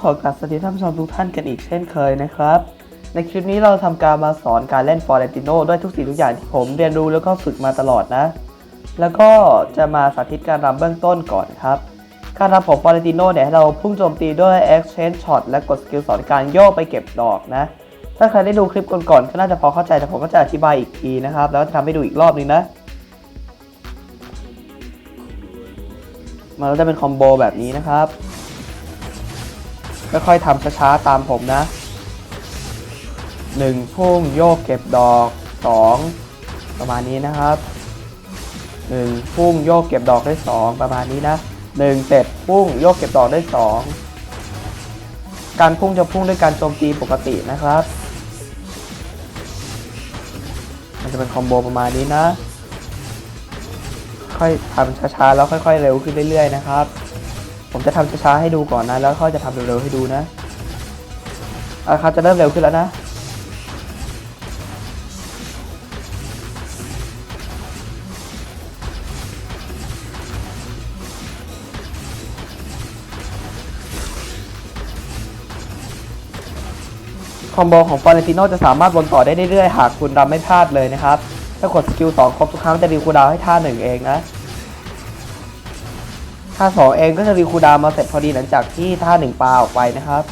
็ขอกราบสวัสดีท่านผู้ชมทุกท่านกันอีกเช่นเคยนะครับ ในคลิปนี้เราทำการมาสอนการเล่นฟอร์เรนติโนด้วยทุกสิ่งทุกอย่างที่ผมเรียนรู้แล้วก็ฝึกมาตลอดนะ แล้วก็จะมาสาธิตการรำเบื้องต้นก่อนครับ การรำของฟอร์เรนติโนเนี่ยให้เราพุ่งโจมตีด้วย exchange shot และกดสกิลสอนการโยกไปเก็บดอกนะ ถ้าใครได้ดูคลิปก่อนๆก็น่าจะพอเข้าใจแต่ผมก็จะอธิบายอีกทีนะครับ แล้วจะทำให้ดูอีกรอบนึงนะมันก็จะเป็นคอมโบแบบนี้นะครับ ค่อยๆทำช้าๆตามผมนะ 1 พุ่งโยกเก็บดอก 2 ประมาณนี้นะครับ 1 พุ่งโยกเก็บดอกได้ 2 ประมาณนี้นะ 1 เสร็จพุ่งโยกเก็บดอกได้ 2 การพุ่งจะพุ่งด้วยการโจมตีปกตินะครับ มันจะเป็นคอมโบประมาณนี้นะ ค่อยทำช้าๆแล้วค่อยๆเร็วขึ้นเรื่อยๆนะครับ ผมจะทำช้าๆให้ดูก่อนนะ แล้วค่อยจะทำเร็วๆให้ดูนะอะครับจะเริ่มเร็วขึ้นแล้วนะ คอมโบของฟอร์เรนติโนจะสามารถวนต่อได้เรื่อยๆ หากคุณรำไม่พลาดเลยนะครับ ถ้ากดสกิล2ครบทุกครั้งจะรีคูดาวให้ท่า1เองนะ ท่า2เองก็จะรีคูดามาเสร็จพอดีหลังจากที่ท่า1ปลาออกไปนะครับ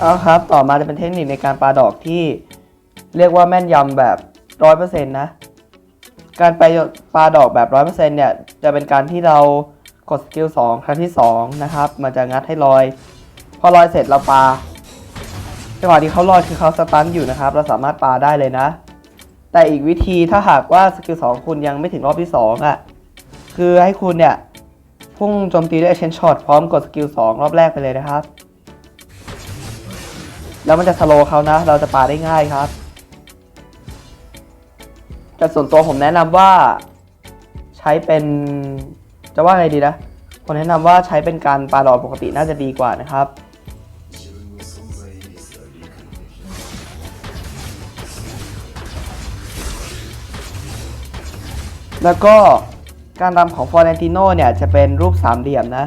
เอาครับ ต่อมาจะเป็นเทคนิคในการปลาดอกที่เรียกว่าแม่นยำแบบ100%นะ การไปปลาดอกแบบ100%เนี่ย จะเป็นการที่เรากดสกิล2ครั้งที่2นะครับ มันจะงัดให้ลอย พอลอยเสร็จเราปลา จังหวะที่เขาลอยคือเขาสตันอยู่นะครับ เราสามารถปาได้เลยนะ แต่อีกวิธีถ้าหากว่าสกิล2คุณยังไม่ถึงรอบที่ 2อะ คือให้คุณเนี่ย พุ่งโจมตีด้วย Exchange Shot พร้อมกดสกิล2รอบแรกไปเลยนะครับ แล้วมันจะสโลเขานะ เราจะปาได้ง่ายครับแต่ส่วนตัวผมแนะนำว่าใช้เป็นจะว่าไงดีนะผมแนะนำว่าใช้เป็นการปาดอกปกติน่าจะดีกว่านะครับ แล้วก็การรำของฟอร์เรนติโนเนี่ยจะเป็นรูปสามเหลี่ยมนะ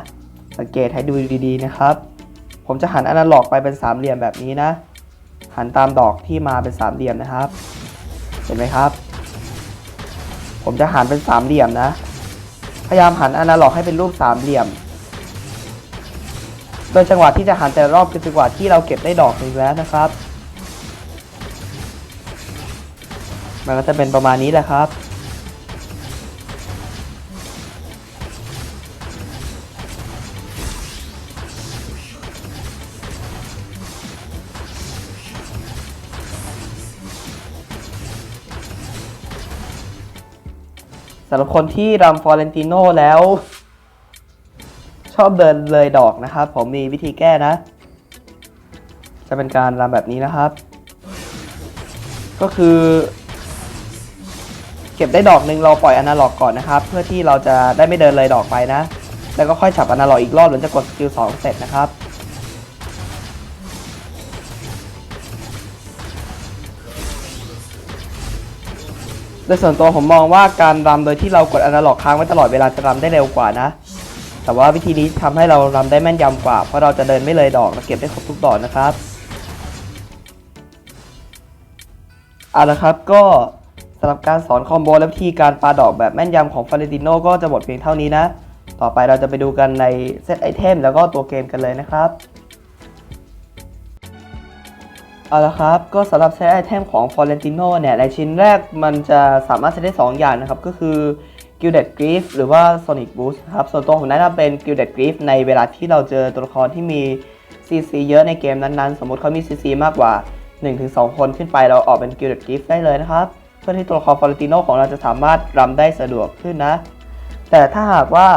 สังเกตให้ดูดีๆนะครับ ผมจะหันอนาล็อกไปเป็นสามเหลี่ยมแบบนี้นะ หันตามดอกที่มาเป็นสามเหลี่ยมนะครับ เห็นไหมครับ ผมจะหันเป็นสามเหลี่ยมนะ พยายามหันอนาล็อกให้เป็นรูปสามเหลี่ยม โดยจังหวะที่จะหันแต่รอบคือจังหวะที่เราเก็บได้ดอกหนึ่งแล้วนะครับ มันก็จะเป็นประมาณนี้แหละครับ สำหรับคนที่รำฟอร์เรนติโนแล้ว ชอบเดินเลยดอกนะครับ ผมมีวิธีแก้นะ จะเป็นการรำแบบนี้นะครับ ก็คือ เก็บได้ดอกหนึ่งเราปล่อยอนาล็อกก่อนนะครับ เพื่อที่เราจะได้ไม่เดินเลยดอกไปนะ แล้วก็ค่อยฉับอนาล็อกอีกรอบหรือจะกดสกิลสองเสร็จนะครับ โดยส่วนตัวผมมองว่าการรำโดยที่เรากดอนาล็อกค้างไว้ตลอดเวลาจะรำได้เร็วกว่านะ แต่ว่าวิธีนี้ทำให้เรารำได้แม่นยำกว่า เพราะเราจะเดินไม่เลยดอกและเก็บได้ครบทุกดอกนะครับเอาละครับก็สำหรับการสอนคอมโบและวิธีการปาดอกแบบแม่นยำของฟาเรติโนก็จะหมดเพียงเท่านี้นะ ต่อไปเราจะไปดูกันในเซตไอเทมแล้วก็ตัวเกมกันเลยนะครับ เอาละครับ ก็สำหรับเซตไอเทมของ Florentino เนี่ย ในชิ้นแรกมันจะสามารถใช้ได้ 2 อย่างนะครับ ก็คือ Gilded Grief หรือว่า Sonic Boost ครับ ส่วนตัวผมแนะนำเป็น Gilded Grief ในเวลาที่เราเจอตัวละครที่มี CC เยอะในเกมนั้นๆ สมมติเขามี CC มากกว่า 1-2 คนขึ้นไปเราออกเป็น Gilded Grief ได้เลยนะครับ เพื่อที่ตัวละคร Florentino ของเราจะสามารถรำได้สะดวกขึ้นนะ แต่ถ้าหากว่า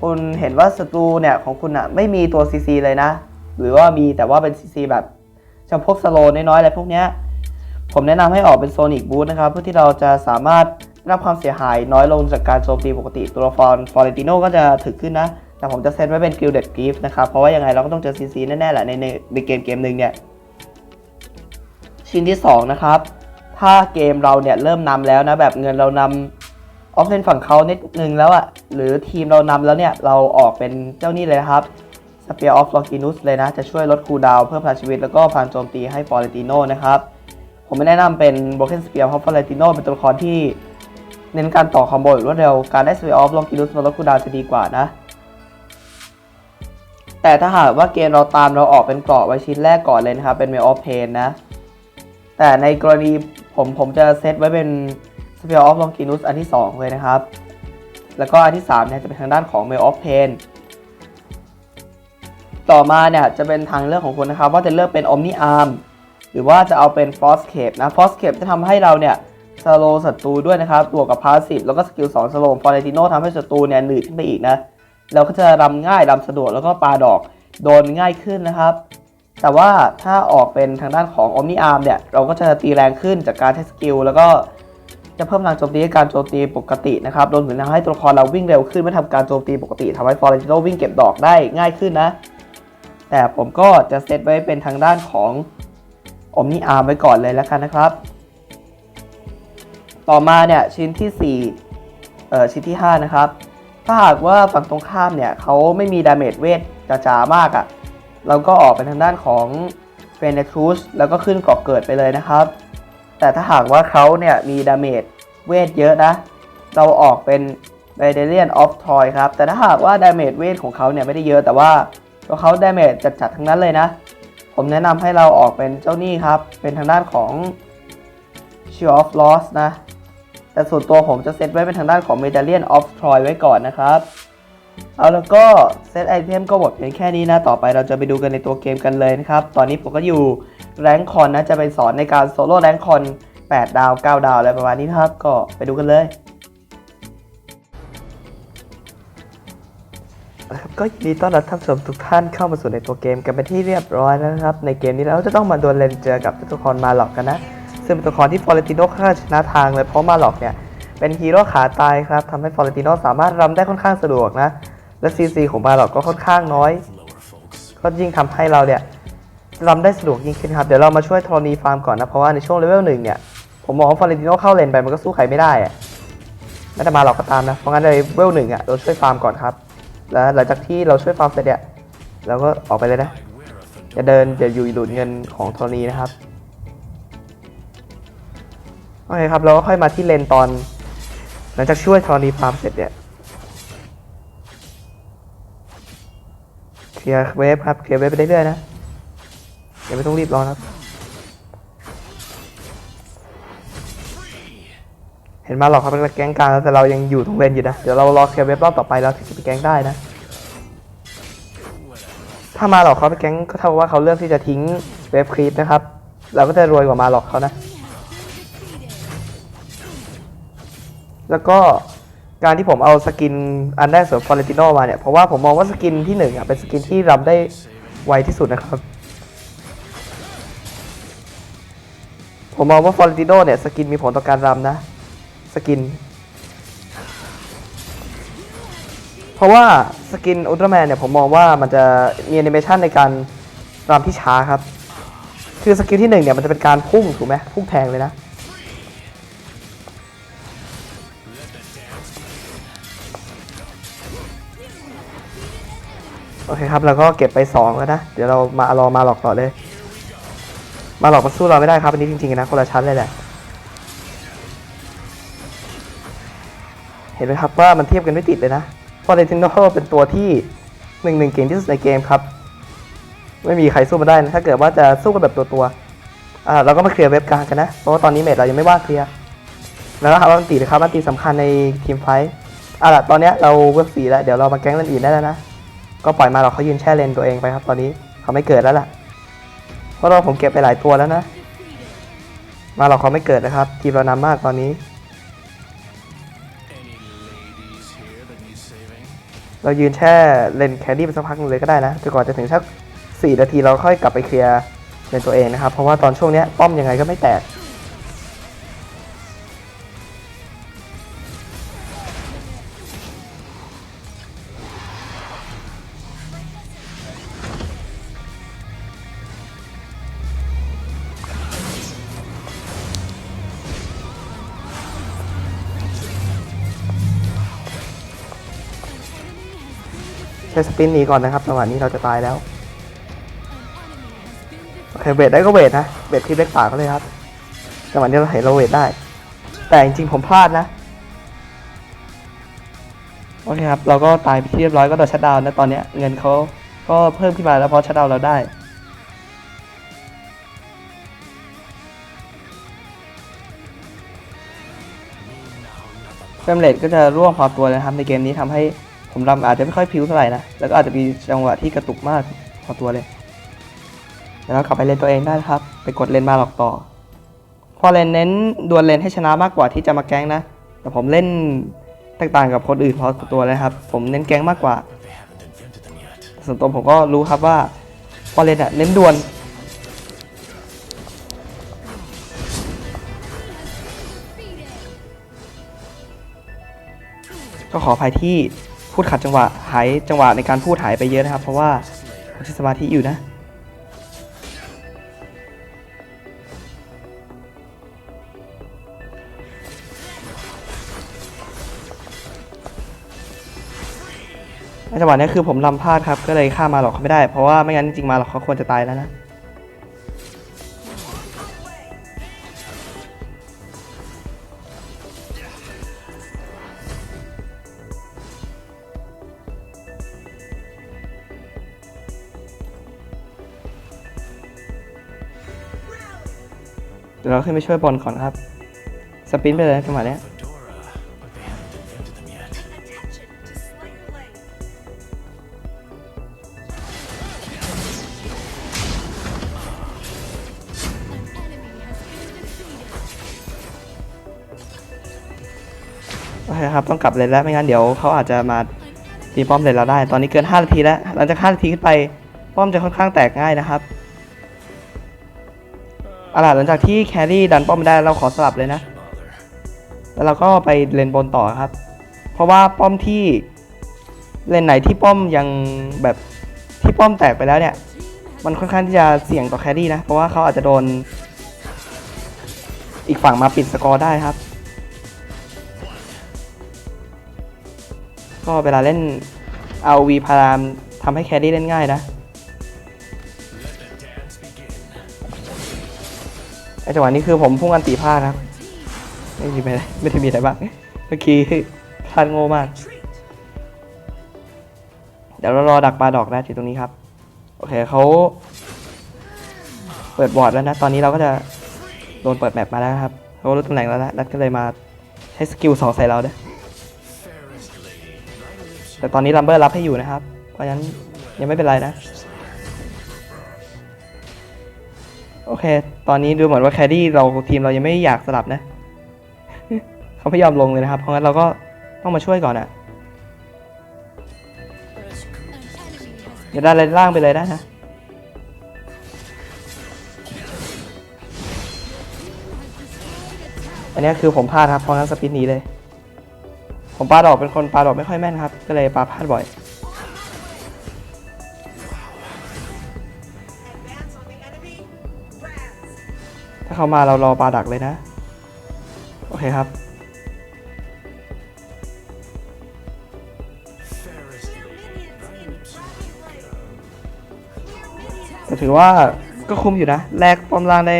คุณเห็นว่าศัตรูเนี่ยของคุณอะไม่มีตัว CC เลยนะ หรือว่ามีแต่ว่าเป็น CC แบบ จำพวกสโลว์น้อยๆอะไรพวกเนี้ยผมแนะนำให้ออกเป็นโซนิกบู t นะครับเพื่อที่เราจะสามารถรับความเสียหายน้อยลงจากการโจมตีปกติตัวละครฟอร์เรติโนก็จะถึกขึ้นนะ แต่ผมจะเซตไว้เป็นกิลเด็ดกรีฟนะครับ เพราะว่ายังไงเราก็ต้องเจอซีซีแน่ๆแหละในในเกมเกมหนึ่งเนี่ย ชิ้นที่ 2 นะครับ ถ้าเกมเราเนี่ยเริ่มนำแล้วนะ แบบเงินเรานออฟเลนฝั่งเขานิดนึงแล้วอะหรือทีมเรานำแล้วเนี่ยเราออกเป็นเจ้านี่เลยนะครับ Spear of Longinus เลยนะ จะช่วยลดคูลดาวเพิ่มพลังชีวิต แล้วก็พลังโจมตีให้ฟอร์เรติโนนะครับ ผมไม่แนะนำเป็น Broken Spear เพราะฟอร์เรติโนเป็นตัวละครที่ เน้นการต่อคอมโบอย่างรวดเร็ว การได้ Spear of Longinus มาลดคูลดาวจะดีกว่านะ แต่ถ้าหากว่าเกมเราตามเราออกเป็นเกราะไว้ชิ้นแรกก่อนเลยนะครับ เป็น Mail of Pain นะ แต่ในกรณีผมผมจะเซตไว้เป็น Spear of Longinus อันที่ 2 เลยนะครับ แล้วก็อันที่3เนี่ยจะเป็นทางด้านของ Mail of Pain ต่อมาเนี่ยจะเป็นทางเลือกของคุณนะครับ ว่าจะเลือกเป็น Omni Arm หรือว่าจะเอาเป็น Frost Cape นะ Frost Cape จะทำให้เราเนี่ยสโลศัตรูด้วยนะครับบวกกับพาสซีฟแล้วก็สกิล2สโลฟอร์เรติโนทำให้ศัตรูเนี่ยหนืดขึ้นไปอีกนะ เราก็จะรำง่ายรำสะดวกแล้วก็ปาดอกโดนง่ายขึ้นนะครับ แต่ว่าถ้าออกเป็นทางด้านของ Omni Arm เนี่ย เราก็จะตีแรงขึ้นจากการใช้สกิลแล้วก็จะเพิ่มพลังโจมตีการโจมตีปกตินะครับรวมถึงทำให้ตัวละครเราวิ่งเร็วขึ้นเมื่อทำการโจมตีปกติทำให้ฟอร์เรติโนวิ่งเก็บดอกได้ง่ายขึ้นนะ แต่ผมก็จะเซตไว้เป็นทางด้านของ Omni Arm ไว้ก่อนเลยแล้วกันนะครับ ต่อมาเนี่ยชิ้นที่4เอ่อชิ้นที่ 5 นะครับ ถ้าหากว่าฝั่งตรงข้ามเนี่ยเขาไม่มีดาเมจเวทจ๋าๆมากอะ่ะ เราก็ออกเป็นทางด้านของเฟนเนครูสแล้วก็ขึ้นเกาะเกิดไปเลยนะครับ แต่ถ้าหากว่าเขาเนี่ยมีดาเมจเวทเยอะนะ เราออกเป็น b a d a l i a n of Troy ครับ แต่ถ้าหากว่าดาเมจเวทของเขาเนี่ยไม่ได้เยอะแต่ว่า ตัวเขาดาเมจจัดๆทั้งนั้นเลยนะ ผมแนะนำให้เราออกเป็นเจ้านี่ครับ เป็นทางด้านของ s h i e l of Loss นะ แต่ส่วนตัวผมจะเซตไว้เป็นทางด้านของ Medallion of Troy ไว้ก่อนนะครับ เอาแล้วก็เซตไอเทมก็หมดเพียงแค่นี้นะ ต่อไปเราจะไปดูกันในตัวเกมกันเลยนะครับ ตอนนี้ผมก็อยู่แรงคอนนะ จะไปสอนในการโซโล่แรงคอน8ดาว 9 ดาวอะไรประมาณนี้ครับ ก็ไปดูกันเลย ก็ยินดีต้อนรับท่านผู้ชมทุกท่านเข้ามาสู่ในตัวเกมกันเป็นที่เรียบร้อยแล้วนะครับ ในเกมนี้เราจะต้องมาดวลเลนเจอกับตัวละครมาหลอกกันนะ ซึ่งเป็นตัวละครที่ฟอร์เรติโนค่าชนะทางเลยเพราะมาหลอกเนี่ยเป็นฮีโร่ขาตายครับทำให้ฟอร์เรติโนสามารถรำได้ค่อนข้างสะดวกนะ และซีซีของมาหลอกก็ค่อนข้างน้อย ก็ยิ่งทำให้เราเนี่ยรำได้สะดวกยิ่งขึ้นครับ เดี๋ยวเรามาช่วยธรณีฟาร์มก่อนนะ เพราะว่าในช่วงเลเวลหนึ่งเนี่ย ผมมองว่าฟอร์เรติโนเข้าเลนไปมันก็สู้ใครไม่ได้อะไม่แต่มาหลอกก็ตามนะ เพราะงั้นในเลเวลหนึ่งอะเราช่วยฟาร์มก่อนครับ แล้วหลังจากที่เราช่วยฟาร์มเสร็จเนี่ยเราก็ออกไปเลยนะอย่าเดินอย่าอยู่ดูดเงินของธรณีนะครับโอเคครับเราก็ค่อยมาที่เลนตอน หลังจากช่วยธรณีฟาร์มเสร็จเนี่ยเคลียร์เวฟครับเคลียร์เวฟไปเรื่อยๆนะอย่าไม่ต้องรีบร้อนครับ ห็นมาหรอกครับเป็นแก๊งกลางแล้วแต่เรายังอยู่ตรงเลนอยู่นะ เดี๋ยวเรารอเคลียร์เวฟรอบต่อไปแล้วถึงจะไปแก๊งได้นะ ถ้ามาหรอกเขาไปแก๊งก็เท่ากับว่าเขาเลือกที่จะทิ้งเวฟครีปนะครับ เราก็จะรวยกว่ามาหรอกเขานะ แล้วก็การที่ผมเอาสกินอันแรกเสริมฟอร์เรติโนมาเนี่ย เพราะว่าผมมองว่าสกินที่หนึ่งอะเป็นสกินที่รำได้ไวที่สุดนะครับผมมองว่าฟอร์เรติโนเนี่ยสกินมีผลต่อการรำนะ สกิน เพราะว่าสกินอุลตร้าแมนเนี่ยผมมองว่ามันจะมีแอนิเมชันในการรำที่ช้าครับ คือสกิลที่หนึ่งเนี่ยมันจะเป็นการพุ่งถูกไหมพุ่งแทงเลยนะโอเคครับเราก็เก็บไปสองแล้วนะ เดี๋ยวเรามารอมาหลอกต่อเลย มาหลอกมาสู้เราไม่ได้ครับ อันนี้จริงๆนะ คนละชั้นเลยแหละ ห็นไหมครับว่ามันเทียบกันไม่ติดเลยนะฟอร์เรนติโนเป็นตัวที่หนึ่งหนึ่งเก่งที่สุดในเกมครับ ไม่มีใครสู้มาได้นะ ถ้าเกิดว่าจะสู้กันแบบตัวตัวอ่าเราก็มาเคลียร์เว็บกลางกันนะ เพราะว่าตอนนี้เมดเรายังไม่ว่างเคลียร์ แล้วครับมันตีนะครับมันตีสำคัญในทีมไฟท์อะละตอนนี้เราเว็บสีแล้ว เดี๋ยวเรามาแก๊งเล่นอื่นได้แล้วนะ ก็ปล่อยมาเราเขายืนแช่เลนตัวเองไปครับ ตอนนี้เขาไม่เกิดแล้วล่ะ เพราะเราผมเก็บไปหลายตัวแล้วนะ มาเราเขาไม่เกิดนะครับ ทีมเรานำมากตอนนี้ เรายืนแช่เลนแคดดี้ไปสักพักหนึงเลยก็ได้นะจนกว่าจะถึงสักสี่นาทีเราค่อยกลับไปเคลียร์เลนตัวเองนะครับ เพราะว่าตอนช่วงนี้ป้อมยังไงก็ไม่แตก ใช้สปินหนีก่อนนะครับจังหวะนี้เราจะตายแล้วโอเคเวทได้ก็เวทนะเวทที่เล็กป่าก็เลยครับจังหวะนี้เราเห็นเราเวทได้ แต่จริงๆผมพลาดนะโอเคครับเราก็ตายไปที่เรียบร้อยก็โดนชัดดาวน์นะตอนเนี้ยเงินเขาก็เพิ่มขึ้นมาแล้วเพราะชัดดาวน์เราได้เฟรมเรทก็จะร่วงพอตัวเลยนะครับในเกมนี้ทำให้ ผมรำอาจจะไม่ค่อยพิ้วเท่าไหร่นะ แล้วก็อาจจะมีจังหวะที่กระตุกมากพอตัวเลยเดี๋ยวเรากลับไปเลนตัวเองได้ครับ ไปกดเลนมาหลอกต่อ พอเลนเน้นดวลเลนให้ชนะมากกว่าที่จะมาแก๊งนะ แต่ผมเล่นแตกต่างกับคนอื่นพอตัวเลยครับ ผมเน้นแก๊งมากกว่า ส่วนตัวผมก็รู้ครับว่าพอเลนอะเน้นดวลก็ขออภัยที่ พูดขัดจังหวะหายจังหวะในการพูดหายไปเยอะนะครับ เพราะว่าผมใช้สมาธิอยู่นะจังหวะนี้คือผมลำพลาดครับ ก็เลยฆ่ามาหรอกเขาไม่ได้ เพราะว่าไม่งั้นจริงๆมาหรอกเขาควรจะตายแล้วนะ เราขึ้นไปช่วยบอลก่อนครับ สปินไปเลยนะจังหวะนี้โอเคครับ ต้องกลับเลยแล้ว ไม่งั้นเดี๋ยวเขาอาจจะมาตีป้อมเลยเราได้ ตอนนี้เกิน 5 นาทีแล้ว หลังจาก 5 นาทีขึ้นไป ป้อมจะค่อนข้างแตกง่ายนะครับ เอาล่ะหลังจากที่แครี่ดันป้อมไม่ได้เราขอสลับเลยนะ แล้วเราก็ไปเลนบนต่อครับ เพราะว่าป้อมที่เลนไหนที่ป้อมยังแบบที่ป้อมแตกไปแล้วเนี่ย มันค่อนข้างที่จะเสี่ยงต่อแครี่นะ เพราะว่าเขาอาจจะโดน อีกฝั่งมาปิดสกอร์ได้ครับ ก็เวลาเล่นเอาวีพารามทำให้แครี่เล่นง่ายนะ ไอจังหวะนี้คือผมพุ่งอันตีพลาดครับ ไม่มีอะไรไม่ได้มีอะไรบ้างเมื่อกี้พลาดโง่มาก เดี๋ยวเรารอดักปลาดอกได้ที่ตรงนี้ครับ โอเคเขาเปิดบอร์ดแล้วนะ ตอนนี้เราก็จะโดนเปิดแมปมาแล้วครับเขารู้ตำแหน่งแล้วนะนัดก็เลยมาใช้สกิลสองใส่เราเด้แต่ตอนนี้ลัมเบอร์รับให้อยู่นะครับ เพราะฉะนั้นยังไม่เป็นไรนะ โอเค ตอนนี้ดูเหมือนว่าแคดดี้เราทีมเรายังไม่อยากสลับนะ เขาไม่ยอมลงเลยนะครับ เพราะงั้นเราก็ต้องมาช่วยก่อนอะเดี๋ยวด้านล่างไปเลยได้นะอันนี้คือผมพลาดครับเพราะงั้นสปินหนีเลย ผมปาดอกเป็นคนปาดอกไม่ค่อยแม่นครับ ก็เลยปาพลาดบ่อย เขามาเรารอปลาดักเลยนะ โอเคครับ แต่ถือว่าก็คุ้มอยู่นะ แลกปอมล่างได้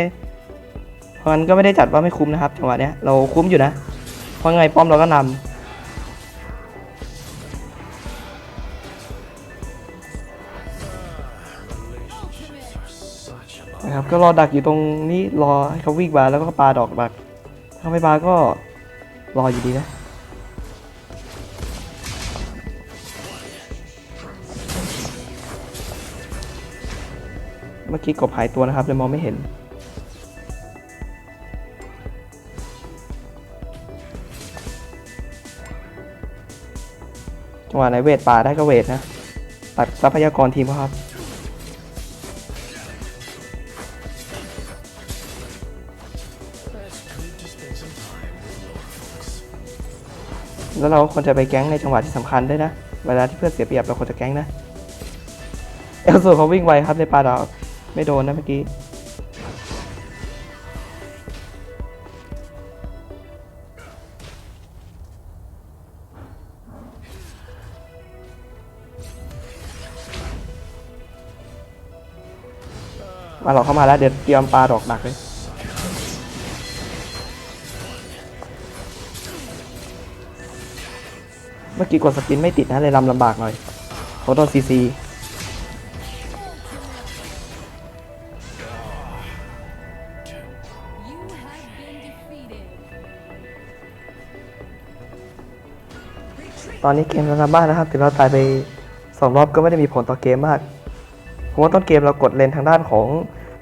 เพราะงั้นก็ไม่ได้จัดว่าไม่คุ้มนะครับจังหวะเนี้ยเราคุ้มอยู่นะ เพราะไงป้อมเราก็นำ นะครับก็รอดักอยู่ตรงนี้รอให้เขาวิ่งมาแล้วก็ปาดอกดัก ถ้าไม่ปาก็รออยู่ดีนะเมื่อกี้กบหายตัวนะครับเลยมองไม่เห็นจังหวะไหนเวทป่าได้ก็เวทนะ ตัดทรัพยากรทีมครับ แล้วเราควรจะไปแก๊งในจังหวะที่สำคัญด้วยนะ เวลาที่เพื่อนเสียเปรียบเราควรจะแก๊งนะ เอลสูเขาวิ่งไวครับในป่าดอกไม่โดนนะเมื่อกี้ มาหลอกเข้ามาแล้วเดี๋ยวเตรียมปลาดอกหนักเลย เมื่อกี้กดสปินไม่ติดนะเลยลำลำบากหน่อยเขาโดนซีซีตอนนี้เกมเราทำบ้านนะครับถึงเราตายไปสองรอบก็ไม่ได้มีผลต่อเกมมากเพราะว่าต้นเกมเรากดเลนทางด้านของ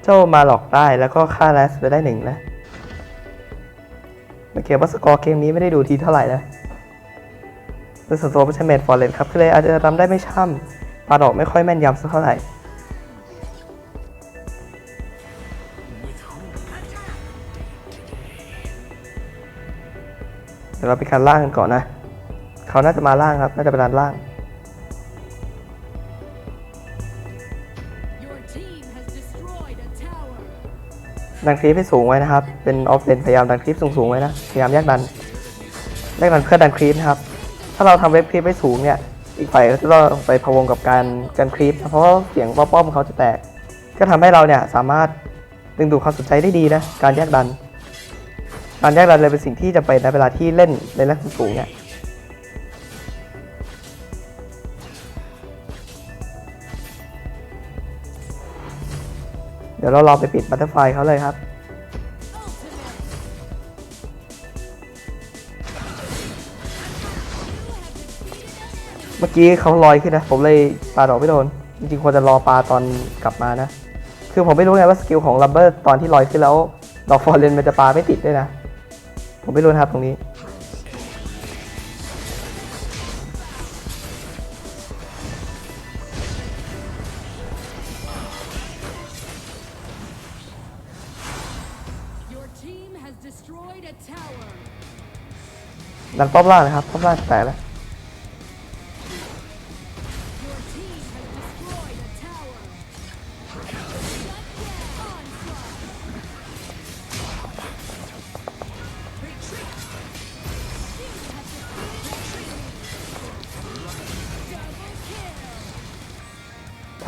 เจ้ามาหลอกได้แล้วก็ฆ่าแรสไปได้หนึ่งนะแต่เกมว่าสกอร์เกมนี้ไม่ได้ดูทีเท่าไหร่นะ โดยส่วนตัวไม่ใช่เมนฟอร์เรนครับก็เลยอาจจะทำได้ไม่ช่ำปาดอกไม่ค่อยแม่นยำสักเท่าไหร่ เดี๋ยวเราไปการล่างกันก่อนนะ เขาน่าจะมาล่างครับ น่าจะเป็นด้านล่าง Your team has destroyed a tower. ดันคลิปให้สูงไว้นะครับ เป็นออฟเลนพยายามดันคลิปสูงๆไว้นะ พยายามแยกดันแยกดันเพื่อดันคลิปนะครับ ถ้าเราทำเว็บคลิปไว้สูงเนี่ย อีกฝ่ายก็จะต้องไปพะวงกับการการคลิป เพราะเสียงป้อมเขาจะแตก ก็ทำให้เราเนี่ยสามารถดึงดูดความสนใจได้ดีนะ การแยกดัน การแยกดันเลยเป็นสิ่งที่จะเป็นในเวลาที่เล่นในระดับสูงเนี่ยเดี๋ยวเรารองไปปิดบัตเตอร์ไฟเขาเลยครับ เมื่อกี้เขาลอยขึ้นนะ ผมเลยปาดอกไม่โดน จริงๆควรจะรอปลาตอนกลับมานะ คือผมไม่รู้ไงว่าสกิลของลัมเบอร์ตอนที่ลอยขึ้นแล้ว ดอกฟอร์เรนมันจะปลาไม่ติดด้วยนะ ผมไม่รู้นะครับตรงนี้ Your team has destroyed a tower. ดันป้อมล่างนะครับป้อมล่างแตกแล้ว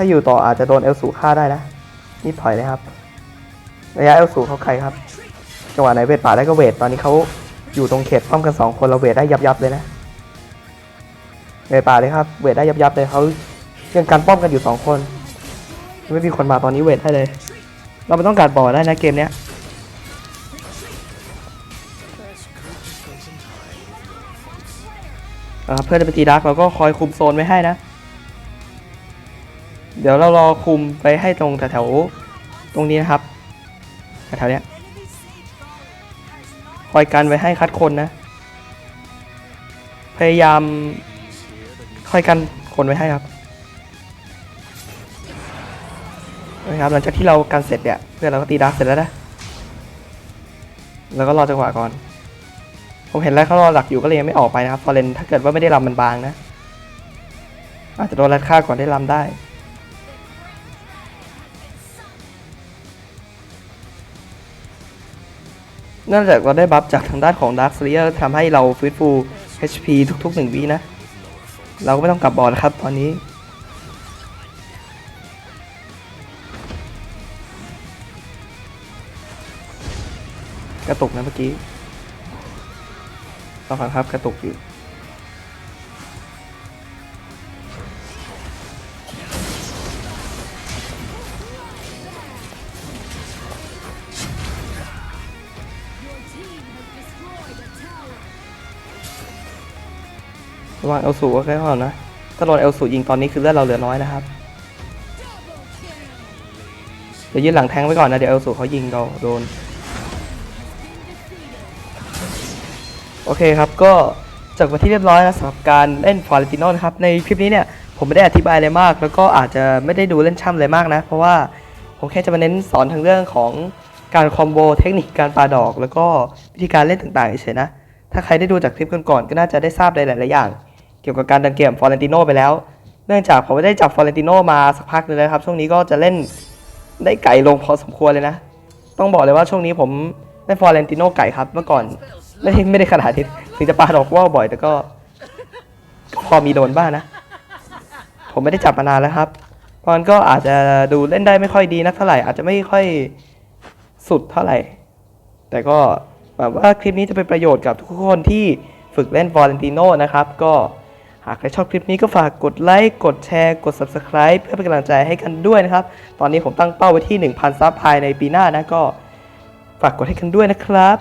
าอยู่ต่ออาจจะโดนเอลสูฆ่าได้นะนี่ถอยเลยครับ ระยะเอลสูเขาไกลครับ จังหวะไหนเวทป่าได้ก็เวทตอนนี้เขาอยู่ตรงเขตป้อมกันสองคนเราเวทได้ยับยับๆเลยนะเวทป่าเลยครับ เวทได้ยับยับๆเลยเขายังการป้อมกันอยู่สองคน ไม่มีคนมาตอนนี้เวทให้เลย เราไม่ต้องการบ่อได้นะเกมเนี้ยเพื่อนจะไปตีดาร์กเราก็คอยคุมโซนไว้ให้นะ เดี๋ยวเรารอคุมไปให้ตรงแถวๆตรงนี้นะครับแถวๆเนี้ยคอยกันไว้ให้คัดคนนะ พยายามคอยกันคนไว้ให้ครับนะครับหลังจากที่เรากันเสร็จเนี่ยเพื่อนเราก็ตีดาร์กเสร็จแล้วนะแล้วก็รอจังหวะก่อน ผมเห็นแล้วเขารอหลักอยู่ก็เลยยังไม่ออกไปนะครับฟอร์เรนถ้าเกิดว่าไม่ได้ลำมันบางนะ อาจจะโดนรัดค่าก่อนได้ลำได้ เนื่องจากเราได้บัฟจากทางด้านของ Dark Slayer ทำให้เราฟื้นฟู HP ทุกๆหนึ่งวินะ เราก็ไม่ต้องกลับบอร์ดนะครับตอนนี้ กระตุกนะเมื่อกี้ต้องฟังครับกระตุกอยู่ ระวังเอลสูก็แค่ก่อนนะถ้าโดนเอลสูยิงตอนนี้คือเลือดเราเหลือน้อยนะครับเดี๋ยวยืนหลังแทงไว้ก่อนนะ เดี๋ยวเอลสูเขายิงเราโดน โอเคครับก็จบไปที่เรียบร้อยนะสำหรับการเล่นฟอร์เรติโนนะครับ ในคลิปนี้เนี่ยผมไม่ได้อธิบายอะไรมาก แล้วก็อาจจะไม่ได้ดูเล่นช่ำอะไรมากนะ เพราะว่าผมแค่จะมาเน้นสอนทางเรื่องของการคอมโบเทคนิคการปาดอก แล้วก็วิธีการเล่นต่างๆเฉยๆนะ ถ้าใครได้ดูจากคลิปก่อนๆก็น่าจะได้ทราบหลายๆอย่าง เกี่ยวกับการดันเกมฟอร์เรนติโนไปแล้ว เนื่องจากผมไม่ได้จับฟอร์เรนติโนมาสักพักหนึงแล้วครับ ช่วงนี้ก็จะเล่นได้ไก่ลงพอสมควรเลยนะ ต้องบอกเลยว่าช่วงนี้ผมเล่นฟอร์เรนติโนไก่ครับ เมื่อก่อนไม่ได้ไม่ได้ขนาดที่ถึงจะปาดอกว่าวบ่อย แต่ก็พอมีโดนบ้างนะ ผมไม่ได้จับมานานแล้วครับมันก็อาจจะดูเล่นได้ไม่ค่อยดีนักเท่าไหร่ อาจจะไม่ค่อยสุดเท่าไหร่ แต่ก็หวังว่าคลิปนี้จะเป็นประโยชน์กับทุกคนที่ฝึกเล่นฟอร์เรนติโนนะครับ ก็ หากใครชอบคลิปนี้ก็ฝากกดไลค์กดแชร์ กด Subscribe เพื่อเป็นกำลังใจให้กันด้วยนะครับ ตอนนี้ผมตั้งเป้าไว้ที่ 1,000 ซับภายในปีหน้านะก็ฝากกดให้กันด้วยนะครับ